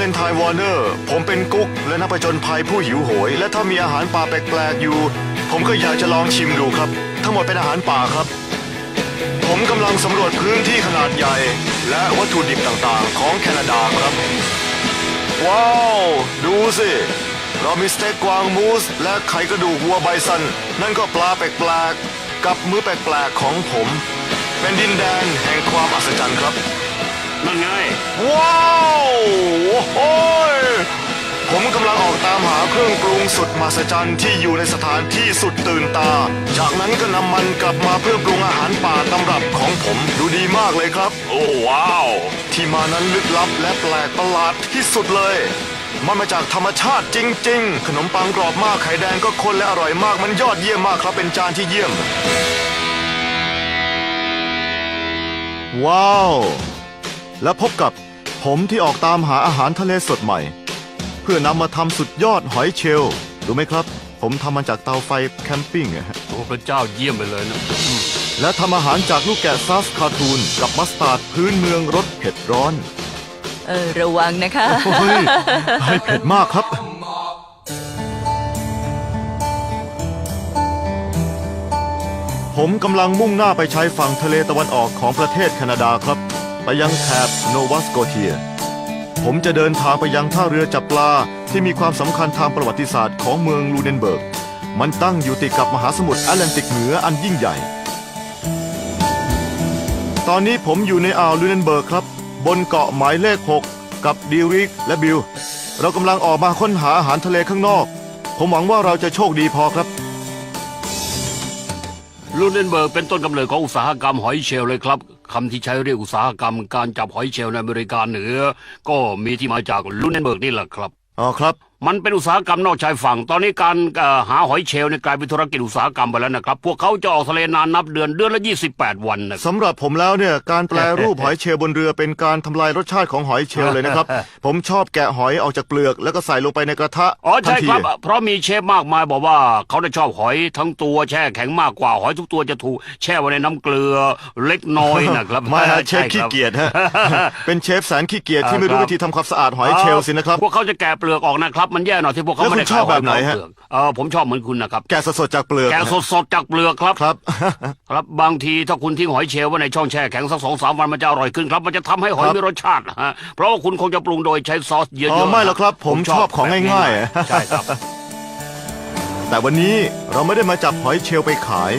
เลนไทน์วอร์เนอร์ ผมเป็นกุ๊กและนักผจญภัยผู้หิวโหย และถ้ามีอาหารป่าแปลกๆอยู่ ผมก็อยากจะลองชิมดูครับ ทั้งหมดเป็นอาหารป่าครับ ผมกำลังสำรวจพื้นที่ขนาดใหญ่ และวัตถุดิบต่างๆ ของแคนาดาครับ ว้าว ดูสิเรามีสเต็กกวางมูส และไข่กระดูกวัวไบซัน นั่นก็ปลาแปลกๆ กับมือแปลกๆของผม เป็นดินแดนแห่งความอัศจรรย์ครับ นั่นไง ว้าวโอ้ยผมกำลังออกตามหาเครื่องปรุงสุดมหัศจรรย์ที่อยู่ในสถานที่สุดตื่นตา จากนั้นก็นำมันกลับมาเพื่อปรุงอาหารป่าตำรับของผมดูดีมากเลยครับ โอ้ว้าว ที่มานั้นลึกลับและแปลกประหลาดที่สุดเลย มันมาจากธรรมชาติจริง ๆ ขนมปังกรอบมากไข่แดงก็ข้นและอร่อยมากมันยอดเยี่ยมมากครับเป็นจานที่เยี่ยม ว้าว และพบกับผมที่ออกตามหาอาหารทะเลสดใหม่ เพื่อนำมาทำสุดยอดหอยเชลล์รู้ไหมครับ ผมทำมันจากเตาไฟแคมปิ้งอะฮะโอ้พระเจ้าเยี่ยมไปเลยนะอืมและทำอาหารจากลูกแกะซัสคาทูนกับมัสตาร์ดพื้นเมืองรสเผ็ดร้อน เออระวังนะคะเฮ้ยให้เผ็ดมากครับ ผมกำลังมุ่งหน้าไปชายฝั่งทะเลตะวันออกของประเทศแคนาดาครับไป ยังแถบโนวาสโกเทีย ผมจะเดินทางไปยังท่าเรือจับปลาที่มีความสำคัญทางประวัติศาสตร์ของเมืองลูเดนเบิร์ก มันตั้งอยู่ติดกับมหาสมุทรแอตแลนติกเหนืออันยิ่งใหญ่ ตอนนี้ผมอยู่ในอ่าวลูเดนเบิร์กครับ บนเกาะหมายเลข 6 กับดิริกและบิล เรากำลังออกมาค้นหาอาหารทะเลข้างนอก ผมหวังว่าเราจะโชคดีพอครับลูเดนเบิร์กเป็นต้นกำเนิดของอุตสาหกรรมหอยเชลล์เลยครับ คำที่ใช้เรียกอุตสาหกรรมการจับหอยเชลล์ในอเมริกาเหนือ ก็มีที่มาจากลูเนเบิร์กนี่แหละครับ อ๋อครับ มันเป็นอุตสาหกรรมนอกชายฝั่ง ตอนนี้การเอ่อหาหอยเชลล์เนี่ยกลายเป็นธุรกิจอุตสาหกรรมไปแล้วนะครับ พวกเขาจะออกทะเลนานนับเดือนเดือนละ 28 วันนะครับสำหรับผมแล้วเนี่ยการแปลรูปหอยเชลล์บนเรือเป็นการทำลายรสชาติของหอยเชลล์เลยนะครับ ผมชอบแกะหอยออกจากเปลือก แล้วก็ใส่ลงไปในกระทะอ๋อทันใช่ทีครับ เพราะมีเชฟมากมายบอกว่าเขาได้ชอบหอยทั้งตัวแช่แข็งมากกว่าหอยทุกตัวจะถูกแช่ไว้ในน้ำเกลือเล็กน้อยนะครับไม่ฮะเชฟใขี้เกียจฮะเป็นเชฟแสนขี้เกียจที่อ่าไม่รู้ครับวิธีทำความสะอาดหอยเชลล์สินะครับพวกเขาจะแกะเปลือกออกนะครับมันแย่หน่อยที่พวกเขาแล้วไม่คุณได้ชอบขายแบบไหนฮะ เปลือกเออผมชอบเหมือนคุณนะครับ แกะสดๆจากเปลือกแกะสดๆจากเปลือกครับ ครับ ครับบางทีถ้าคุณทิ้งหอยเชลล์ไว้ในช่องแช่แข็งสักสองสามวันมันจะอร่อยขึ้นครับ มันจะทำให้หอยครับมีรสชาตินะฮะเพราะว่าคุณคงจะปรุงโดยใช้ซอสเยอะๆอ๋อไม่หรอกครับผมชอบของแบบง่ายๆอะใช่ครับ แต่วันนี้เราไม่ได้มาจับหอยเชลล์ไปขาย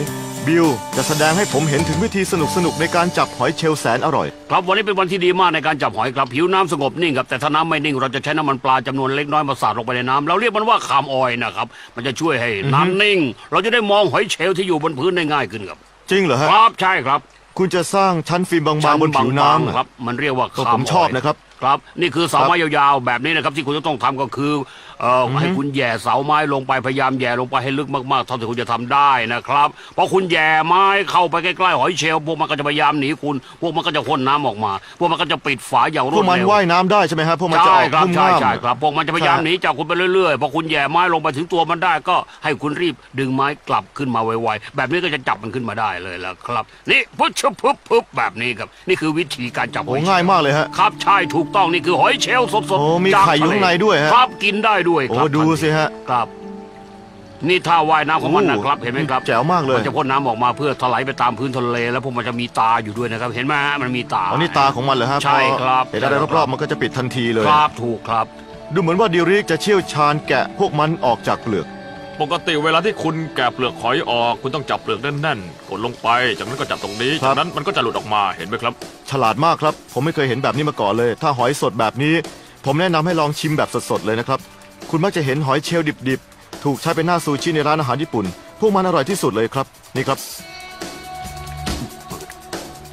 บิลจะแสดงให้ผมเห็นถึงวิธีสนุกๆในการจับหอยเชลล์แสนอร่อย ครับวันนี้เป็นวันที่ดีมากในการจับหอยครับผิวน้ำสงบนิ่งครับแต่ถ้าน้ำไม่นิ่งเราจะใช้น้ำมันปลาจำนวนเล็กน้อยมาสาดลงไปในน้ำเราเรียกมันว่าคามออยล์นะครับมันจะช่วยให้น้ำนิ่ง เราจะได้มองหอยเชลล์ที่อยู่บนพื้นได้ง่ายขึ้นครับจริงเหรอฮะ ครับใช่ครับคุณจะสร้างชั้นฟิล์มบางๆบนผิวชั้น้ำบางอะๆครับมันเรียกว่าก็คามผมชอบนะครับ ครับ นี่คือเสาครับไม้ยาวๆแบบนี้นะครับที่คุณจะต้องทำก็คือ เอ่ออให้คุณแหย่เสาไม้ลงไปพยายามแหย่ลงไปให้ลึกมากๆเท่าที่คุณจะทำได้นะครับพอคุณแหย่ไม้เข้าไปใกล้ๆหอยเชลล์พวกมันก็จะพยายามหนีคุณ พวกมันก็จะพ่นน้ำออกมา พวกมันก็จะปิดฝาอย่างรพววดกมันเร็ว ว่ายน้ำได้ใช่ไหมฮะพวกมันจะใช่ออกครับพุ่มใช่น้ำ ใช่ครับพวกมันจะพยายามหนีจากคุณไปเรื่อยๆพอคุณแหย่ไม้ลงไปถึงตัวมันได้ก็ให้คุณรีบดึงไม้กลับขึ้นมาไวๆแบบนี้ก็จะจับมันขึ้นมาได้เลยแล้วครับ นี่พุชบพุบพุบแบบนี้ครับ นี่คือวิธีการจับหโอ้อยเชลล์ง่ายมากเลยฮะครับใช่ถูกต้องนี่คือหอยเชลล์สดโอ้ๆมีจากไข่อยู่ทะเลข้างในด้วยฮะ ครับกินได้ด้วยครับโอ้ดูสิฮะ ครับ นี่ท่าว่ายน้ำของมันโอ้นะครับ เห็นไหมครับแจ๋วมากเลย มันจะพ่นน้ำออกมาเพื่อถลายไปตามพื้นทะเล แล้วพวกมันจะมีตาอยู่ด้วยนะครับ เห็นไหมฮะมันมีตาอ๋อนี่ตาของมันเหรอฮะใช่ครับ พอเห็นอะไรรอบๆมันก็จะปิดทันทีเลย ครับถูกครับ ดูเหมือนว่าดิริกจะเชี่ยวชาญแกะพวกมันออกจากเปลือก ปกติเวลาที่คุณแกะเปลือกหอยออก คุณต้องจับเปลือกแน่นๆ กดลงไป จากนั้นก็จับตรงนี้ ครัจาบกนั้นมันก็จะหลุดออกมา เห็นไหมครับ ฉลาดมากครับ ผมไม่เคยเห็นแบบนี้มาก่อนเลย ถ้าหอยสดแบบนี้ ผมแนะนำให้ลองชิมแบบสดๆเลยนะครับ คุณมักจะเห็นหอยเชลล์ดิบๆ ถูกใช้เป็นหน้าซูชิในร้านอาหารญี่ปุ่น พวกมันอร่อยที่สุดเลยครับ นี่ครับ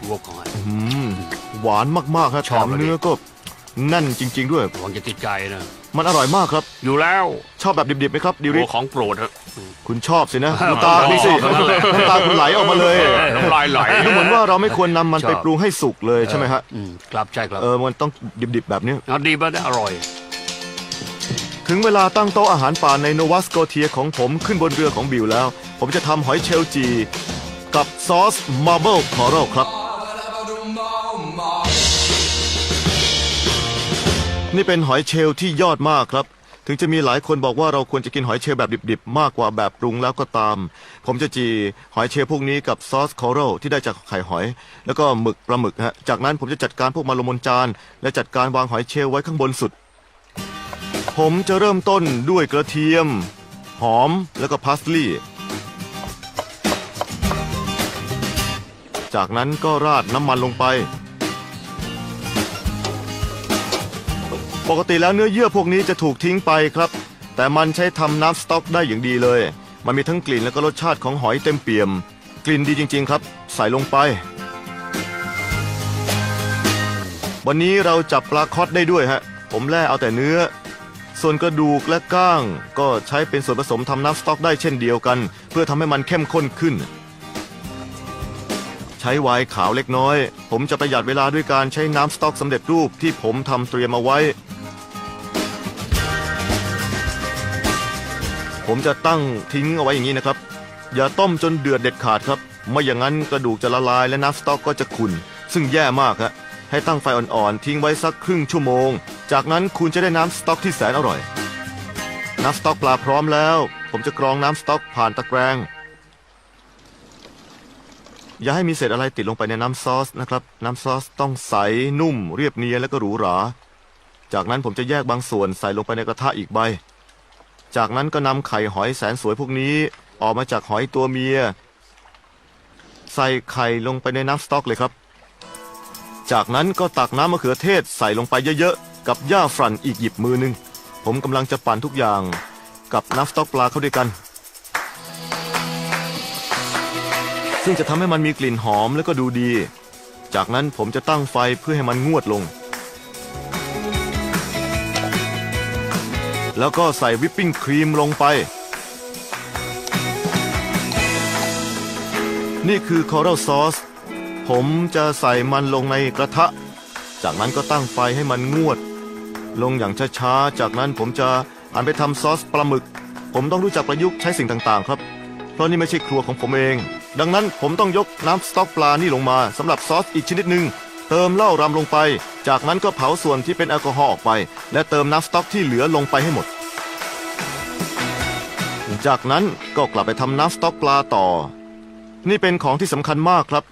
วัวก่อน อืม หวานมากๆครับชอบแถมเลยดิเนื้อก็แน่นจริง ๆ ด้วย หวังจะติดใจนะ มันอร่อยมากครับ อยู่แล้วชอบแบบดิบๆไหมครับดิริโอ้กของโปรดฮะ คุณชอบสินะครับดูตาดูสิชอบนั่นแหละ น้ำตาคุณไหลออกมาเลยน้ำลายไหล ดูเหมือนว่าเราไม่ควรนำมันชอบ ไปปรุงให้สุกเลยใช่ไหมฮะ อืมครับใช่ครับเออ มันต้องดิบๆแบบนี้ เอาดีมากนะอร่อย ถึงเวลาตั้งโต๊ะอาหารป่าในโนวาสโกเทียของผมขึ้นบนเรือของบิวแล้ว ผมจะทำหอยเชลจี กับซอสมาร์เบิลคอรัลครับ นี่เป็นหอยเชลที่ยอดมากครับ ถึงจะมีหลายคนบอกว่าเราควรจะกินหอยเชลแบบดิบๆ มากกว่าแบบปรุงแล้วก็ตาม ผมจะจีหอยเชลพวกนี้กับซอสคอรัลที่ได้จากไข่หอย แล้วก็หมึกปลาหมึกฮะจากนั้นผมจะจัดการพวกมันลงบนจาน และจัดการวางหอยเชลไว้ข้างบนสุด ผมจะเริ่มต้นด้วยกระเทียม หอมแล้วก็พาสลีย์จากนั้นก็ราดน้ำมันลงไป ปกติแล้วเนื้อเยื่อพวกนี้จะถูกทิ้งไปครับ แต่มันใช้ทำน้ำสต๊อกได้อย่างดีเลย มันมีทั้งกลิ่นและก็รสชาติของหอยเต็มเปี่ยม กลิ่นดีจริง ๆ ครับ ใส่ลงไป วันนี้เราจับปลาคอตได้ด้วยฮะ ผมแล่เอาแต่เนื้อ ส่วนกระดูกและก้าง ก็ใช้เป็นส่วนผสมทำน้ำสต๊อกได้เช่นเดียวกัน เพื่อทำให้มันเข้มข้นขึ้น ใช้ไวน์ขาวเล็กน้อย ผมจะประหยัดเวลาด้วยการใช้น้ำสต๊อกสำเร็จรูปที่ผมทำเตรียมเอาไว้ ผมจะตั้งทิ้งเอาไว้อย่างนี้นะครับ อย่าต้มจนเดือดเด็ดขาดครับไม่อย่างนั้นกระดูกจะละลายและน้ำสต๊อกก็จะขุ่นซึ่งแย่มากฮะ ให้ตั้งไฟอ่อนๆ ทิ้งไว้สักครึ่งชั่วโมง จากนั้นคุณจะได้น้ำสต๊อกที่แสนอร่อย น้ำสต๊อกปลาพร้อมแล้ว ผมจะกรองน้ำสต๊อกผ่านตะแกรง อย่าให้มีเศษอะไรติดลงไปในน้ำซอสนะครับ น้ำซอสต้องใส นุ่ม เรียบเนียนและก็หรูหรา จากนั้นผมจะแยกบางส่วนใส่ลงไปในกระทะอีกใบ จากนั้นก็นำไข่หอยแสนสวยพวกนี้ ออกมาจากหอยตัวเมีย ใส่ไข่ลงไปในน้ำสต๊อกเลยครับ จากนั้นก็ตักน้ำมะเขือเทศใส่ลงไปเยอะๆ กับหญ้าฝรั่นอีกหยิบมือหนึงผมกำลังจะปั่นทุกอย่างกับน้ำสต๊อกปลาเข้าด้วยกัน ซึ่งจะทำให้มันมีกลิ่นหอมแล้วก็ดูดี จากนั้นผมจะตั้งไฟเพื่อให้มันงวดลง แล้วก็ใส่วิปปิ้งครีมลงไป นี่คือคอรัลซอส ผมจะใส่มันลงในกระทะ จากนั้นก็ตั้งไฟให้มันงวด ลงอย่างช้าๆ จากนั้นผมจะอันไปทำซอสปลาหมึก ผมต้องรู้จักประยุกต์ใช้สิ่งต่างๆ ครับ เพราะนี่ไม่ใช่ครัวของผมเอง ดังนั้นผมต้องยกน้ำสต๊อกปลานี่ลงมาสำหรับซอสอีกชนิดหนึ่งเติมเหล้ารำลงไป จากนั้นก็เผาส่วนที่เป็นแอลกอฮอล์ออกไป และเติมน้ำสต๊อกที่เหลือลงไปให้หมด จากนั้นก็กลับไปทำน้ำสต๊อกปลาต่อ นี่เป็นของที่สำคัญมากครับ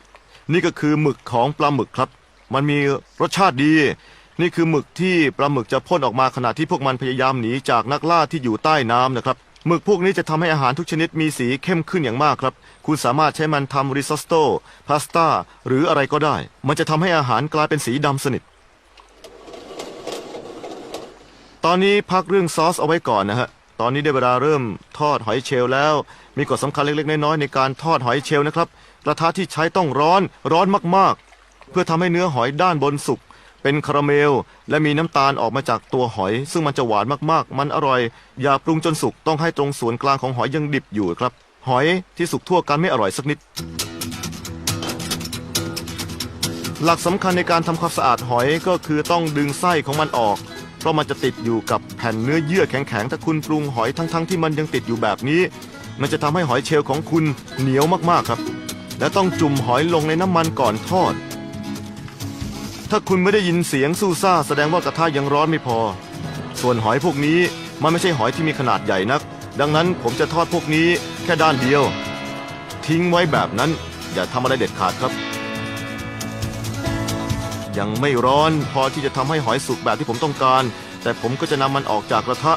นี่ก็คือหมึกของปลาหมึกครับ มันมีรสชาติดี นี่คือหมึกที่ปลาหมึกจะพ่นออกมาขณะที่พวกมันพยายามหนีจากนักล่าที่อยู่ใต้น้ำนะครับหมึกพวกนี้จะทำให้อาหารทุกชนิดมีสีเข้มขึ้นอย่างมากครับ คุณสามารถใช้มันทำริซอสโต้พาสต้าหรืออะไรก็ได้ มันจะทำให้อาหารกลายเป็นสีดำสนิท ตอนนี้พักเรื่องซอสเอาไว้ก่อนนะฮะ ตอนนี้ได้เวลาเริ่มทอดหอยเชลล์แล้ว มีกฎสำคัญเล็กๆน้อยๆในการทอดหอยเชลล์นะครับ กระทะที่ใช้ต้องร้อนร้อนมากๆ เพื่อทำให้เนื้อหอยด้านบนสุก เป็นคาราเมล และมีน้ำตาลออกมาจากตัวหอย ซึ่งมันจะหวานมากๆ มันอร่อย อย่าปรุงจนสุกต้องให้ตรงส่วนกลางของหอยยังดิบอยู่ครับ หอยที่สุกทั่วกันไม่อร่อยสักนิด หลักสำคัญในการทำความสะอาดหอยก็คือต้องดึงไส้ของมันออกเพราะมันจะติดอยู่กับแผ่นเนื้อเยื่อแข็งๆ ถ้าคุณปรุงหอยทั้งๆ ที่มันยังติดอยู่แบบนี้ มันจะทำให้หอยเชลล์ของคุณเหนียวมากๆครับ และต้องจุ่มหอยลงในน้ำมันก่อนทอด ถ้าคุณไม่ได้ยินเสียงสู้ซ่าแสดงว่ากระทะยังร้อนไม่พอ ส่วนหอยพวกนี้มันไม่ใช่หอยที่มีขนาดใหญ่นัก ดังนั้นผมจะทอดพวกนี้แค่ด้านเดียว ทิ้งไว้แบบนั้น อย่าทำอะไรเด็ดขาดครับ ยังไม่ร้อนพอที่จะทำให้หอยสุกแบบที่ผมต้องการ แต่ผมก็จะนำมันออกจากกระทะ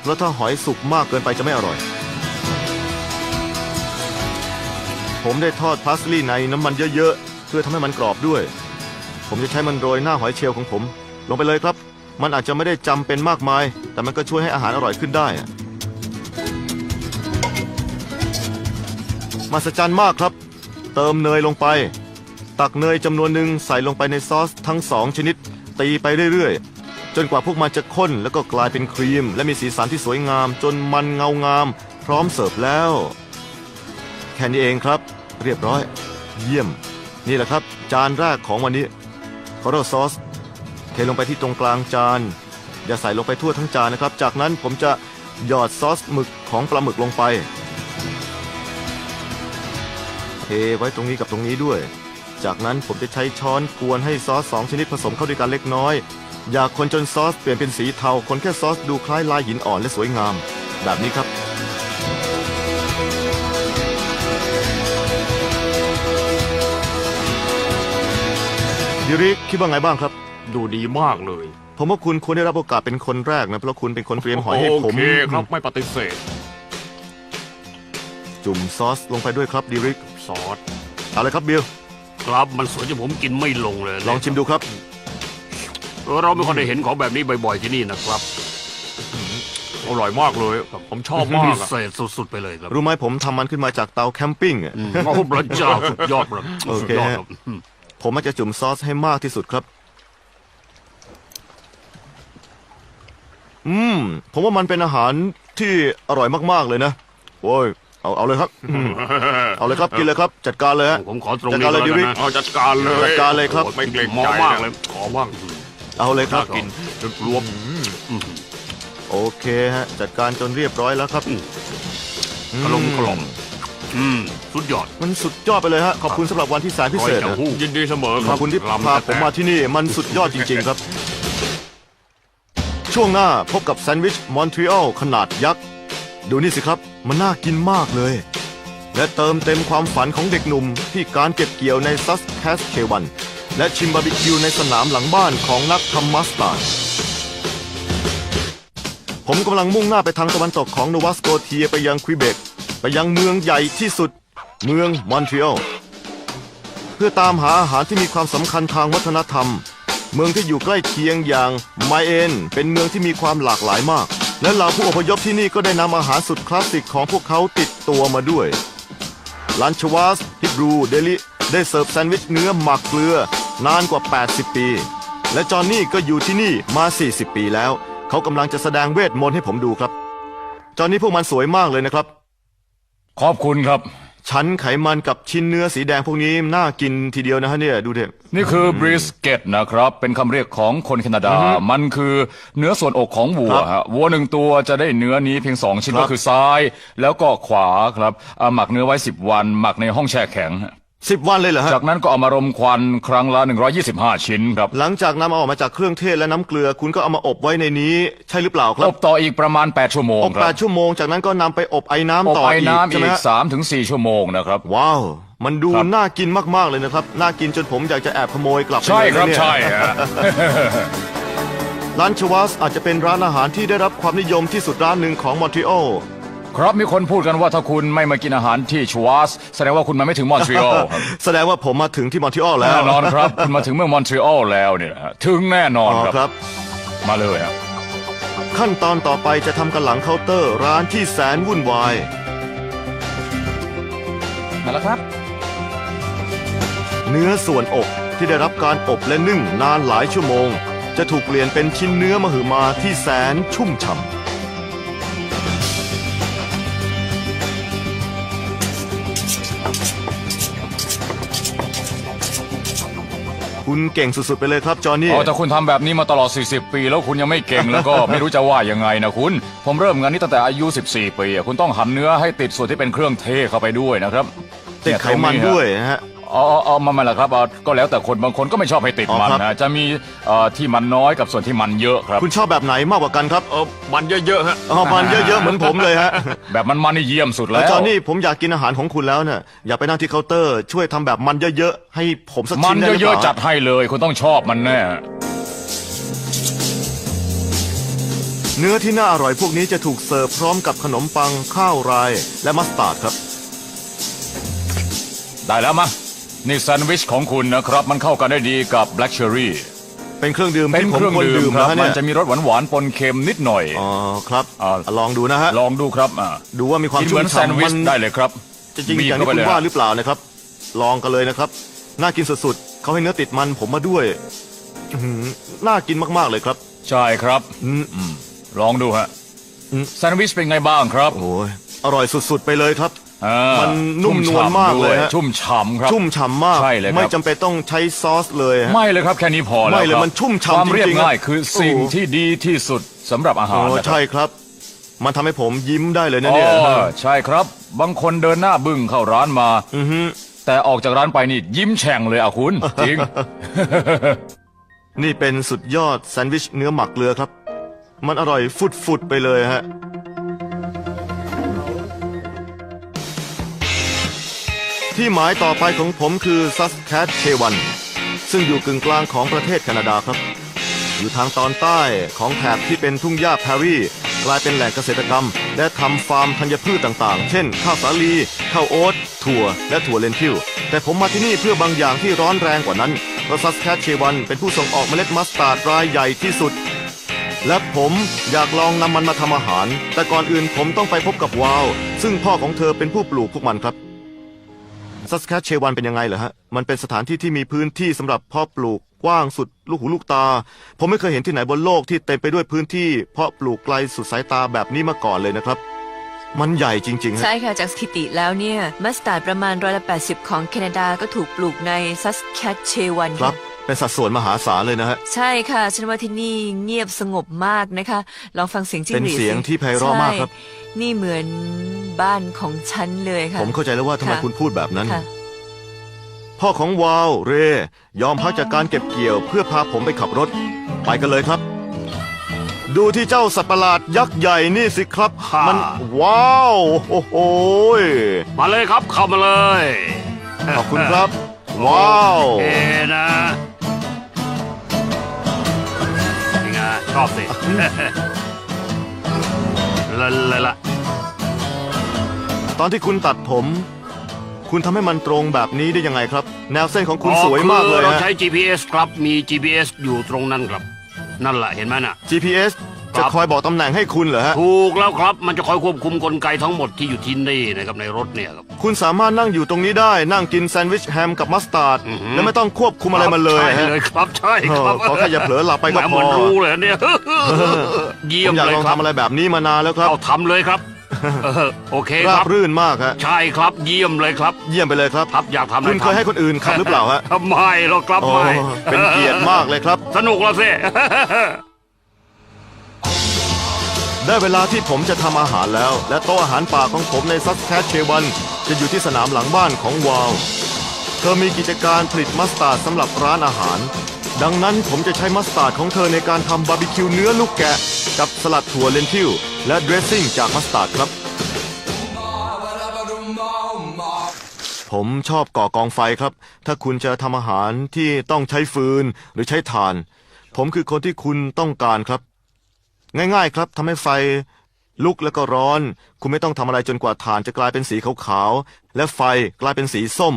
เพราะถ้าหอยสุกมากเกินไปจะไม่อร่อย ผมได้ทอดพาสลีย์ในน้ำมันเยอะๆ เพื่อทำให้มันกรอบด้วย ผมจะใช้มันโรยหน้าหอยเชลล์ของผม ลงไปเลยครับ มันอาจจะไม่ได้จำเป็นมากมาย แต่มันก็ช่วยให้อาหารอร่อยขึ้นได้อะมหัศจรรย์มากครับ เติมเนยลงไป ตักเนยจำนวนหนึ่งใส่ลงไปในซอสทั้งสองชนิด ตีไปเรื่อยๆ จนกว่าพวกมันจะข้นแล้วก็กลายเป็นครีม และมีสีสันที่สวยงาม จนมันเงางาม พร้อมเสิร์ฟแล้ว ค่นี้เองครับ เรียบร้อย เยี่ยม นี่แหละครับ จานแรกของวันนี้คอร์ซอสเทลงไปที่ตรงกลางจาน อย่าใส่ลงไปทั่วทั้งจานนะครับ จากนั้นผมจะหยอดซอสหมึกของปลาหมึกลงไป เทไว้ตรงนี้กับตรงนี้ด้วย จากนั้นผมจะใช้ช้อนกวนให้ซอสสองชนิดผสมเข้าด้วยกันเล็กน้อย อยากคนจนซอสเปลี่ยนเป็นสีเทา คนแค่ซอสดูคล้ายลายหินอ่อนและสวยงาม แบบนี้ครับ ดิริกคิดว่าไงบ้างครับ ดูดีมากเลย ผมว่าคุณควรได้รับโอกาสเป็นคนแรกนะ เพราะคุณเป็นคนเตรียมหอยให้ผม โอเคครับไม่ปฏิเสธ จุ่มซอสลงไปด้วยครับดิริกซอสเอาเลยครับบิลครับมันสวยจนผมกินไม่ลงเลย ลองชิมดูครับ เราไม่ค่อยได้เห็นของแบบนี้บ่อยๆที่นี่นะครับ อร่อยมากเลย ผมชอบมาพิกอะเศษสุดๆไปเลยครับ รู้ไหมผมทำมันขึ้นมาจากเตาแคมปิ้งอะอืมโอ้พระเจ้าสุดยอดเลยโอสุดเค ยอดฮะครับอืมผมมันจะจุ่มซอสให้มากที่สุดครับ อืม ผมว่ามันเป็นอาหารที่อร่อยมากๆเลยนะโอ้ยเอาเอาเลยครับอืมเอาเลยครับกินเลยครับ จัดการเลยฮะ ผมขอตรงจัดนี้การเลยก็ดิแล้วริกันนะเอาจัดการเลยจัดการเลยครับ โอ้ไม่เกรงมอใจงมากนะเลย ขอบ้างเอาเลยคน่ารับกินรวม โอเคฮะ จัดการจนเรียบร้อยแล้วครับกระลมกล่อม อืม สุดยอดมันสุดยอดไปเลยฮะ ขอบคุณสำหรับวันที่แสนพิเศษร้อยนะจังหู้ยินดีเสมอคขรัอบบคุณที่ลำพาแต่ผมมาที่นี่ มันสุดยอดจริง ๆ ครับ ช่วงหน้าพบกับแซนด์วิชมอนทรีออลขนาดยักษ์ ดูนี่สิครับ มันน่ากินมากเลย และเติมเต็มความฝันของเด็กหนุ่ม ที่การเก็บเกี่ยวในซัสแคสเควัน และชิมบาร์บีคิวในสนามหลังบ้านของนักทำมัสตาร์ดผมกำลังมุ่งหน้าไปทางตะวันตกของโนวาสโกเทียไปยังควิเบก ไปยังเมืองใหญ่ที่สุด เมืองมอนทรีออลเพื่อตามหาอาหารที่มีความสำคัญทางวัฒนธรรม เมืองที่อยู่ใกล้เคียงอย่างไมเอนเป็นเมืองที่มีความหลากหลายมาก และเหล่าผู้อพยพที่นี่ก็ได้นำอาหารสุดคลาสสิกของพวกเขาติดตัวมาด้วยลันชวาสฮิบรูเดลิได้เสิร์ฟแซนด์วิชเนื้อหมักเกลือนานกว่า 80 ปี และจอห์นนี่ก็อยู่ที่นี่มา 40 ปีแล้ว เขากำลังจะแสดงเวทมนต์ให้ผมดูครับ จอห์นนี่พวกมันสวยมากเลยนะครับ ขอบคุณครับ ชั้นไขมันกับชิ้นเนื้อสีแดงพวกนี้น่ากินทีเดียวนะฮะเนี่ยดูเถอะนี่คือบริสเกตนะครับ เป็นคำเรียกของคนแคนาดา มันคือเนื้อส่วนอกของวัวครับฮะวัวหนึ่งตัวจะได้เนื้อนี้เพียงสองชิ้นครับ ก็คือซ้าย แล้วก็ขวาครับเอาหมักเนื้อไว้10วัน หมักในห้องแช่แข็งฮะ สิบวันเลยเหรอฮะ จากนั้นก็เอามารมควันครั้งละ 125 ชิ้นครับหลังจากนำเอาออกมาจากเครื่องเทศและน้ำเกลือ คุณก็เอามาอบไว้ในนี้ ใช่หรือเปล่าครัอบบต่ออีกประมาณ 8 ชั่วโมงอบคแปรับดชั่วโมง จากนั้นก็นำไปอบไอ้น้ำอบต่อไอ้อีกน้ำใช่ไหมอีกฮะ3ถึง4ชั่วโมงนะครับ ว้าว มันดูครับ น่ากินมากๆเลยนะครับ น่ากินจนผมอยากจะแอบขโมยกลับไปใช่เลยครับนะเนี่ยใช่ฮะ ร้านชวัสอาจจะเป็นร้านอาหารที่ได้รับความนิยมที่สุดร้านหนึ่งของมอนทรีออล ครับมีคนพูดกันว่าถ้าคุณไม่มากินอาหารที่ชวาสแสดงว่าคุณมาไม่ถึงมอนทรีออลครับแสดงว่าผมมาถึงที่มอนทรีออลแล้วแน่นอนครับ คุณมาถึงเมืองมอนทรีออลแล้วเนี่ยนะฮะถึงแน่นอนอ๋อครับครับ มาเลยครับขั้นตอนต่อไปจะทำกันหลังเคาน์เตอร์ร้านที่แสนวุ่นวาย มาแล้วครับ เนื้อส่วนอกที่ได้รับการอบและนึ่งนานหลายชั่วโมง จะถูกเปลี่ยนเป็นชิ้นเนื้อมหึมาที่แสนชุ่มฉ่ำ คุณเก่งสุดๆไปเลยครับจอห์นนี่ อ๋อถ้าคุณทำแบบนี้มาตลอด 40 ปี แล้วคุณยังไม่เก่งแล้วก็ ไม่รู้จะว่ายังไงนะคุณ ผมเริ่มงานนี้ตั้งแต่อายุ 14 ปีอะคุณต้องหั่นเนื้อให้ติดส่วนที่เป็นเครื่องเทศเข้าไปด้วยนะครับติดไขมันด้วยนะฮะ อ๋ออ๋ออ๋อมามาแล้วครับอ๋อก็แล้วแต่คนบางคนก็ไม่ชอบให้ติดอ๋อมันครับ นะจะมีเอ่อที่มันน้อยกับส่วนที่มันเยอะครับ คุณชอบแบบไหนมากกว่ากันครับเออมันเยอะๆฮะอ๋อมันเยอะๆเหมือนผมเลยฮะแบบมันมันนี่เยี่ยมสุดแล้วจอห์นนี่ผมอยากกินอาหารของคุณแล้วเนี่ยอยากไปนั่งที่เคาน์เตอร์ช่วยทำแบบมันเยอะๆให้ผมสักมัชิ้นนได้หรือเยเปอะล่าๆจัดให้เลยคุณต้องชอบมันแน่เนื้อที่น่าอร่อยพวกนี้จะถูกเสิร์ฟพร้อมกับขนมปังข้าวไรายและมัสตาร์ดครับ ได้แล้วมะ นี่แซนด์วิชของคุณนะครับ มันเข้ากันได้ดีกับแบล็กเชอรี่เป็นเครื่องดื่มเป็นที่ผมเครื่องควรดื่ดื่มมครันะบฮะมัเนี่นยจะมีรสหวานๆปนเค็มนิดหน่อย อ๋อครับอ่า ลองดูนะฮะลองดูครับอ่าดูว่ามีความกินเหชุ่มือมนแซนด์ฉ่ำวิมัชนได้เลยครับจะจริงบีบอย่างที่เข้าไปคุณเลยว่าฮะหรือเปล่านะครับ ลองกันเลยนะครับ น่ากินสุดๆเขาให้เนื้อติดมันผมมาด้วยอื้อหือน่ากินมากๆเลยครับ ใช่ครับอืมอืมลองดูฮะอืม แซนด์วิชเป็นไงบ้างครับ โอ้ยอร่อยสุดๆไปเลยครับอ่า มันนุ่มนวลมากเลยฮะชุ่มฉ่ำครับชุ่มฉ่ำมากใช่เลยครับไม่จำเป็นต้องใช้ซอสเลยฮะ ไม่เลยครับแค่นี้พอแล้วไม่เลยครับมันชุ่มฉ่ำความเรียบจริงๆง่ายอะคือสิ่งโอ้ ที่ดีที่สุดสำหรับอาหารโอ้นะครับ ใช่ครับ มันทำให้ผมยิ้มได้เลยนะอ๋เนี่ยอใช่ครับ บางคนเดินหน้าบึ้งเข้าร้านมาอือฮึแต่ออกจากร้านไปนี่ยิ้มแฉ่งเลยอะคุณ จริง นี่เป็นสุดยอดแซนด์วิชเนื้อหมักเกลือครับ มันอร่อยฟุดๆไปเลยฮะ ที่หมายต่อไปของผมคือซัสแค t เชวันซึ่งอยู่กึ่งกลางของประเทศแคนาดาครับ อยู่ทางตอนใต้ของแถบที่เป็นทุ่งหญ้าแพรรี่กลายเป็นแหล่งเกษตรกรรม และทำฟาร์มธัญพืชต่างๆ เช่น ข้าวสาลี ข้าวโอ๊ต ถั่ว และถั่วเลนทิว แต่ผมมาที่นี่เพื่อบางอย่างที่ร้อนแรงกว่านั้น เพราะซัสแค t เชวันเป็นผู้ส่งออกเมล็ดมัสตาร์ดรายใหญ่ที่สุด และผมอยากลองนำมันมาทำอาหาร แต่ก่อนอื่นผมต้องไปพบกับวาว ซึ่งพ่อของเธอเป็นผู้ปลูกพวกมันครับ ซัสแคชเชวันเป็นยังไงเหรอฮะ มันเป็นสถานที่ที่มีพื้นที่สำหรับเพาะปลูกกว้างสุดลูกหูลูกตา ผมไม่เคยเห็นที่ไหนบนโลกที่เต็มไปด้วยพื้นที่เพาะปลูกไกลสุดสายตาแบบนี้มาก่อนเลยนะครับ มันใหญ่จริงๆฮะใช่ค่ะจากสถิติแล้วเนี่ย มัสตาร์ดประมาณร้อยละ80ของแคนาดาก็ถูกปลูกในซัสแค t เชวันครับ เป็นสัดส่วนมหาศาลเลยนะฮะ ใช่ค่ะ ฉันว่าที่นี่เงียบสงบมากนะคะ ลองฟังเสียงจิ้งหรีดเป็นเสียงที่ไพเราะมากครับ ใช่นี่เหมือน บ้านของฉันเลยค่ะ ผมเข้าใจแล้วว่าทำไมค่ะ คุณพูดแบบนั้น ค่ะ พ่อของวาวเร ยอมพักจากการเก็บเกี่ยว เพื่อพาผมไปขับรถ ไปกันเลยครับ ดูที่เจ้าสัตว์ประหลาดยักษ์ใหญ่นี่สิครับ ฮ่ามั มัน ว้าว โอ้โหยมาเลยครับเข้ามาเลยขอบคุณครับ ว้าว เอนะยังไงชอบสิ ละละละ ตอนที่คุณตัดผม คุณทำให้มันตรงแบบนี้ได้ยังไงครับ แนวเส้นของคุณอ๋อสวยมากเลยคือเราฮะ ใช้ GPS ครับ มี GPS อยู่ตรงนั้นครับ นั่นแหละเห็นไหมน่ะ GPS ครัจะบ คอยบอกตำแหน่งให้คุณเหรอฮะ ถูกแล้วครับ มันจะคอยควบคุมกลไกทั้งหมดที่อยู่ที่นี่นะครับในรถเนี่ยครับ คุณสามารถนั่งอยู่ตรงนี้ได้ นั่งกินแซนด์วิชแฮมกับมัสตาร์ด อือหือ แล้วไม่ต้องควบคุมอะไรมาเลยใช่ฮะ เลยครับใช่ครับเออขอแค่อย่าเผลอหลับไปก็แหมพอ เหมือนรู้เลยเนี่ยเยี่ยผมมอยากเลยลองครับทำอะไรแบบนี้มานานแล้วครับ เอาทำเลยครับ เออโอเคราครับบรื่นมากฮะใช่ครับเยี่ยมเลยครับ เยี่ยมไปเลยครับ ครับอยากทำอะไรคุณเคยทำให้คนอื่นขับหรือเปล่าฮะทำ ไมหรอกครับโอ้ไม่เป็นเกียรติมากเลยครับ สนุกแล้วสิ ได้เวลาที่ผมจะทำอาหารแล้ว และโต๊ะอาหารป่าของผมในซัสแคชเชวันจะอยู่ที่สนามหลังบ้านของวาว เธอมีกิจการผลิตมัสตาร์ดสำหรับร้านอาหาร ดังนั้นผมจะใช้มัสตาร์ดของเธอในการทำบาร์บีคิวเนื้อลูกแกะ กับสลัดถั่วเลนทิวและเดรสซิ่งจากมัสตาร์ดครับ ผมชอบก่อกองไฟครับ ถ้าคุณจะทำอาหารที่ต้องใช้ฟืนหรือใช้ถ่าน ผมคือคนที่คุณต้องการครับ ง่ายๆครับทำให้ไฟลุกแล้วก็ร้อน คุณไม่ต้องทำอะไรจนกว่าถ่านจะกลายเป็นสีขาวๆและไฟกลายเป็นสีส้ม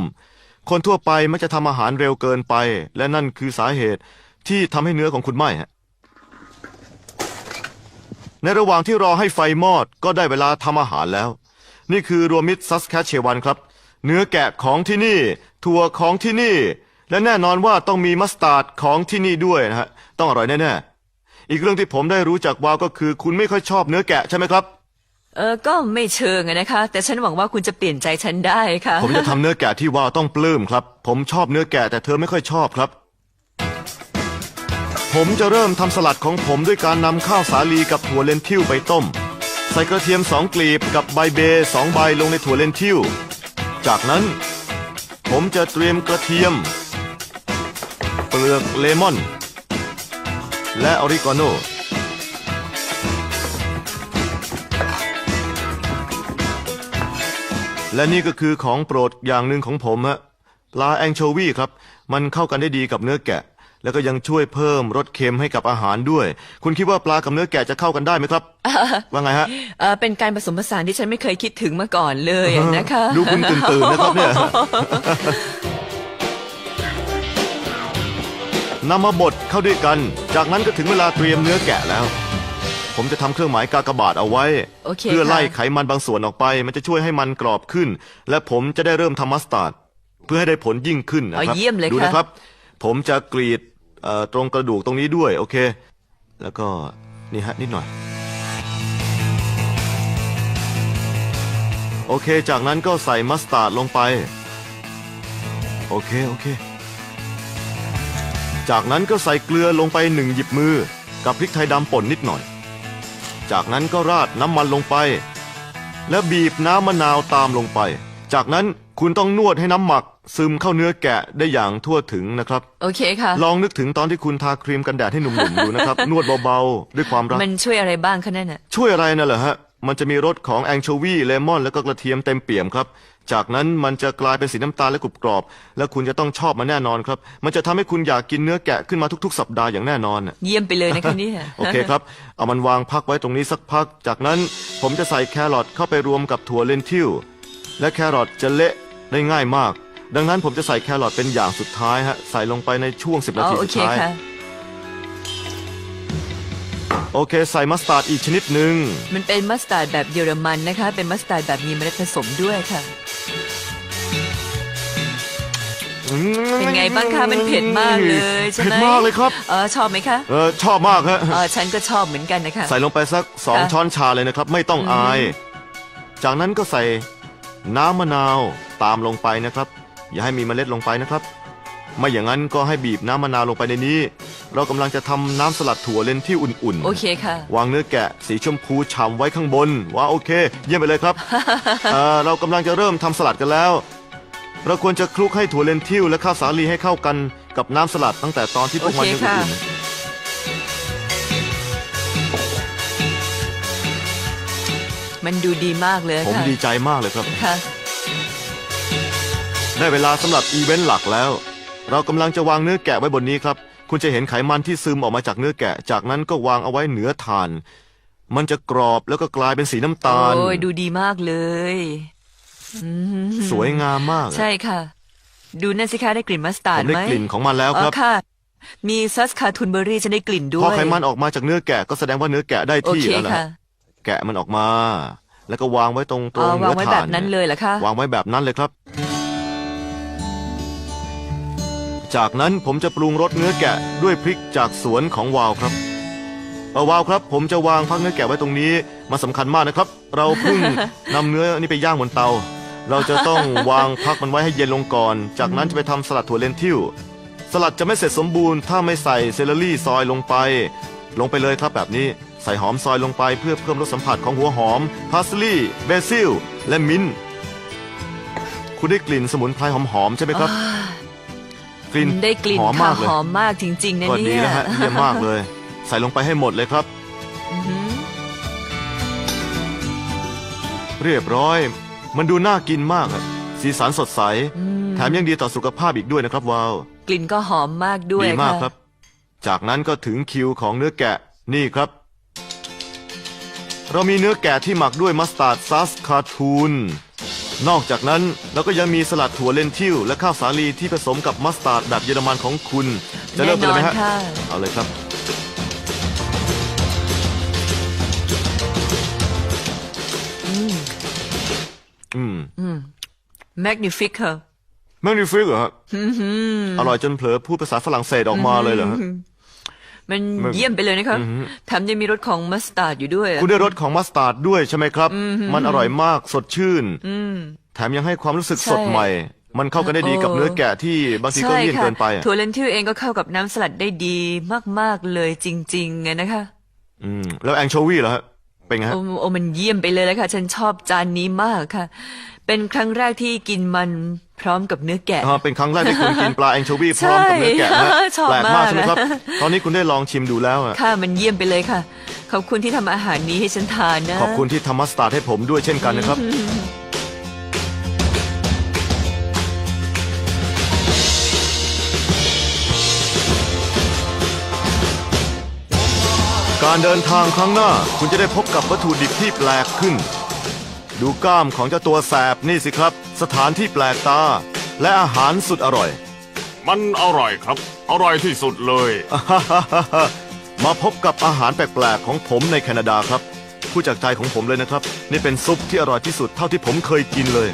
คนทั่วไปมักจะทำอาหารเร็วเกินไป และนั่นคือสาเหตุที่ทำให้เนื้อของคุณไหม้ฮะในระหว่างที่รอให้ไฟมอดก็ได้เวลาทำอาหารแล้ว นี่คือรวมมิตรซัสแคชเชวันครับ เนื้อแกะของที่นี่ ถั่วของที่นี่ และแน่นอนว่าต้องมีมัสตาร์ดของที่นี่ด้วยนะฮะต้องอร่อยแน่ๆอีกเรื่องที่ผมได้รู้จากวาวก็คือ คุณไม่ค่อยชอบเนื้อแกะใช่ไหมครับ เออก็ไม่เชิงอะนะคะ แต่ฉันหวังว่าคุณจะเปลี่ยนใจฉันได้ค่ะ ผมจะทำเนื้อแกะที่ว่าต้องปลื้มครับ ผมชอบเนื้อแกะแต่เธอไม่ค่อยชอบครับ ผมจะเริ่มทำสลัดของผมด้วยการนำข้าวสาลีกับถั่วเลนทิวไปต้ม ใส่กระเทียมสองกลีบกับใบเบย์สองใบลงในถั่วเลนทิว จากนั้น ผมจะเตรียมกระเทียม เปลือกเลมอน และออริกาโน และนี่ก็คือของโปรดอย่างหนึ่งของผมฮะปลาแองโชวีครับ มันเข้ากันได้ดีกับเนื้อแกะ แล้วก็ยังช่วยเพิ่มรสเค็มให้กับอาหารด้วย คุณคิดว่าปลากับเนื้อแกะจะเข้ากันได้ไหมครับ ว่าไงฮะเออเป็นการผสมผสานที่ฉันไม่เคยคิดถึงมาก่อนเลยอะนะคะ ดูคุณตื่นตื่นๆนะครับเนี่ย นำมาบดเข้าด้วยกัน จากนั้นก็ถึงเวลาเตรียมเนื้อแกะแล้ว ผมจะทำเครื่องหมายกากบาทเอาไว้ โอเคเพื่อค่ะไล่ไขมันบางส่วนออกไป มันจะช่วยให้มันกรอบขึ้น และผมจะได้เริ่มทำมัสตาร์ดเพื่อให้ได้ผลยิ่งขึ้นนะครัอ๋อเยี่ยมเลยดูค่ะ นะครับ ผมจะกรีดเอ่อตรงกระดูกตรงนี้ด้วย โอเค แล้วก็นี่ฮะนิดหน่อย โอเค จากนั้นก็ใส่มัสตาร์ดลงไป โอเค โอเค จากนั้นก็ใส่เกลือลงไปหนึ่งหยิบมือ กับพริกไทยดำป่นนิดหน่อย จากนั้นก็ราดน้ำมันลงไป และบีบน้ำมะนาวตามลงไป จากนั้นคุณต้องนวดให้น้ำหมัก ซึมเข้าเนื้อแกะได้อย่างทั่วถึงนะครับ โอเคค่ะ ลองนึกถึงตอนที่คุณทาครีมกันแดดให้หนุ่มๆดูนะครับ นวดเบาๆ ด้วยความรัก มันช่วยอะไรบ้างคะนั่นน่ะช่วยอะไรน่ะเหรอฮะ มันจะมีรสของแองโชวีเลมอน แล้วก็กระเทียมเต็มเปี่ยมครับ จากนั้นมันจะกลายเป็นสีน้ำตาลและกรุบกรอบ แล้วคุณจะต้องชอบมันแน่นอนครับ มันจะทำให้คุณอยากกินเนื้อแกะขึ้นมาทุกๆ สัปดาห์อย่างแน่นอนน่ะเยี่ยมไปเลยนะคะเนี่ย โอเคครับ เอามันวางพักไว้ตรงนี้สักพัก จากนั้นผมจะใส่แครอทเข้าไปรวมกับถั่วเลนทิลและแครอทจะเละได้ง่ายมาก ดังนั้นผมจะใส่แครอทเป็นอย่างสุดท้ายฮะใส่ลงไปในช่วง 10 นาอ๋อทีโอสุดเคท้าย ค่ะ โอเค ใส่มัสตาร์ดอีกชนิดหนึ่ง มันเป็นมัสตาร์ดแบบเยอรมันนะคะ เป็นมัสตาร์ดแบบมีเมล็ดผสมด้วยค่ะ เป็นไงบ้างคะมันเผ็ดมากเลยใช่ไหมเผ็ดมากเลยครับ เออชอบไหมคะเออชอบมากฮะเออฉันก็ชอบเหมือนกันนะคะ ใส่ลงไปสักสองค่ะช้อนชาเลยนะครับ ไม่ต้องอาย จากนั้นก็ใส่น้ำมะนาวตามลงไปนะครับ อย่าให้มีเมล็ดลงไปนะครับ ไม่อย่างนั้นก็ให้บีบน้ำมะนาวลงไปในนี้ เรากำลังจะทำน้ำสลัดถั่วเลนที่อุ่นๆ โอเคค่ะ วางเนื้อแกะสีชมพูฉ่ำไว้ข้างบนว้าโอเค เยี่ยมไปเลยครับเอ่อเรากำลังจะเริ่มทำสลัดกันแล้ว เราควรจะคลุกให้ถั่วเลนทิวและข้าวสาลีให้เข้ากันกับน้ำสลัดตั้งแต่ตอนที่พวกมันยังโอเคค่ะอุ่นมันดูดีมากเลยๆผมค่ะดีใจมากเลยครับ ค่ะ ได้เวลาสำหรับอีเวนต์หลักแล้ว เรากำลังจะวางเนื้อแกะไว้บนนี้ครับ คุณจะเห็นไขมันที่ซึมออกมาจากเนื้อแกะ จากนั้นก็วางเอาไว้เหนือถ่าน มันจะกรอบแล้วก็กลายเป็นสีน้ำตาล โอ้ยดูดีมากเลยอืม สวยงามมากใช่ค่ะ ดูนั่นสิคะได้กลิ่นมัสตาผร์ดมได้ไหมกลิ่นของมันแล้วอ๋คอรับ ค่ะ มีซัสคาทุนเบอร์รี่จะได้กลิ่นด้วพอยไขมันออกมาจากเนื้อแกะก็แสดงว่าเนื้อแกะได้โอที่เคแล้วนะค่ะแกะมันออกมา แล้วก็วางไว้ตรงตรอ๋งอเนื้วางอไว้ถ่านแบบนั้นเลยเหรอคะวางไว้แบบนั้นเลยครับ จากนั้นผมจะปรุงรสเนื้อแกะด้วยพริกจากสวนของวาวครับเออวาวครับ ผมจะวางพักเนื้อแกะไว้ตรงนี้มันสำคัญมากนะครับ เราเพิ่ง นำเนื้อนี่ไปย่างบนเตา เราจะต้องวางพักมันไว้ให้เย็นลงก่อน จากนั้นจะไปทำสลัดถั่วเลนทิวสลัดจะไม่เสร็จสมบูรณ์ถ้าไม่ใส่เซเลอรี่ซอยลงไป ลงไปเลยครับแบบนี้ใส่หอมซอยลงไปเพื่อเพิ่มรสสัมผัสของหัวหอมพาสลีย์เบซิล และมิ้นท์คุณได้กลิ่นสมุนไพรหอมๆใช่ไหมครับ กลิ่นได้กลิ่นหอมค่ะมากเลยหอมมากจริงๆนะก็เนี่ดียแล้วฮะเยี่ยมมากเลย ใส่ลงไปให้หมดเลยครับอือหือเรียบร้อย มันดูน่ากินมากอะสีสันสดใสอืมแถมยังดีต่อสุขภาพอีกด้วยนะครับวาว กลิ่นก็หอมมากด้วยดีมากะครับ จากนั้นก็ถึงคิวของเนื้อแกะนี่ครับ เรามีเนื้อแกะที่หมักด้วยมัสตาร์ดซัสคาทูน นอกจากนั้นเราก็ยังมีสลัดถั่วเลนทิวและข้าวสาลีที่ผสมกับมัสตาร์ดแบบเยอรมันของคุณ จะเริ่มกันเลยไหมแน่นอฮะนค่ะ เอาเลยครับ magnific ค่ะ แมกนิฟิกเหรอฮะอร่อยจนเผลอพูดภาษาฝรั่งเศสออกมาเลยเหรอฮะมันมันเยี่ยมไปเลยนะคะแถมยังมีรสของมัสตาร์ดอยู่ด้วยอะคุณได้รสของมัสตาร์ดด้วยใช่ไหมครับ มันอร่อยมากสดชื่นอืมแถมยังให้ความรู้สึกใช่สดใหม่ มันเข้ากันได้ดีโอ้กับเนื้อแกะที่บางทีก็ใช่เลี่ยนค่ะเกินไปอะถั่วเลนทิวเองก็เข้ากับน้ำสลัดได้ดีมากๆเลยจริงๆไงนะคะ อืมแล้วแองโชวีเหรอฮะ เป็นไงฮะ โอ้โอ้มันเยี่ยมไปเลยเลยค่ะ ฉันชอบจานนี้มากค่ะ เป็นครั้งแรกที่กินมันพร้อมกับเนื้อแกะ อ่าเป็นครั้งแรกที่คุณกินปลาแองโชวีพร้อมกับเนื้อแกะนะใช่ชอบแปลกมากมาก ใช่ไหมครับ ตอนนี้คุณได้ลองชิมดูแล้วอะค่ะมันเยี่ยมไปเลยค่ะ ขอบคุณที่ทำอาหารนี้ให้ฉันทานนะ ขอบคุณที่ทำมัสตาร์ดให้ผมด้วยเช่นกันนะครับ การเดินทางครั้งหน้า คุณจะได้พบกับวัตถุดิบที่แปลกขึ้น ดูกล้ามของเจ้าตัวแสบนี่สิครับ สถานที่แปลกตา และอาหารสุดอร่อย มันอร่อยครับ อร่อยที่สุดเลย มาพบกับอาหารแปลกๆของผมในแคนาดาครับ ผู้จากใจของผมเลยนะครับ นี่เป็นซุปที่อร่อยที่สุดเท่าที่ผมเคยกินเลย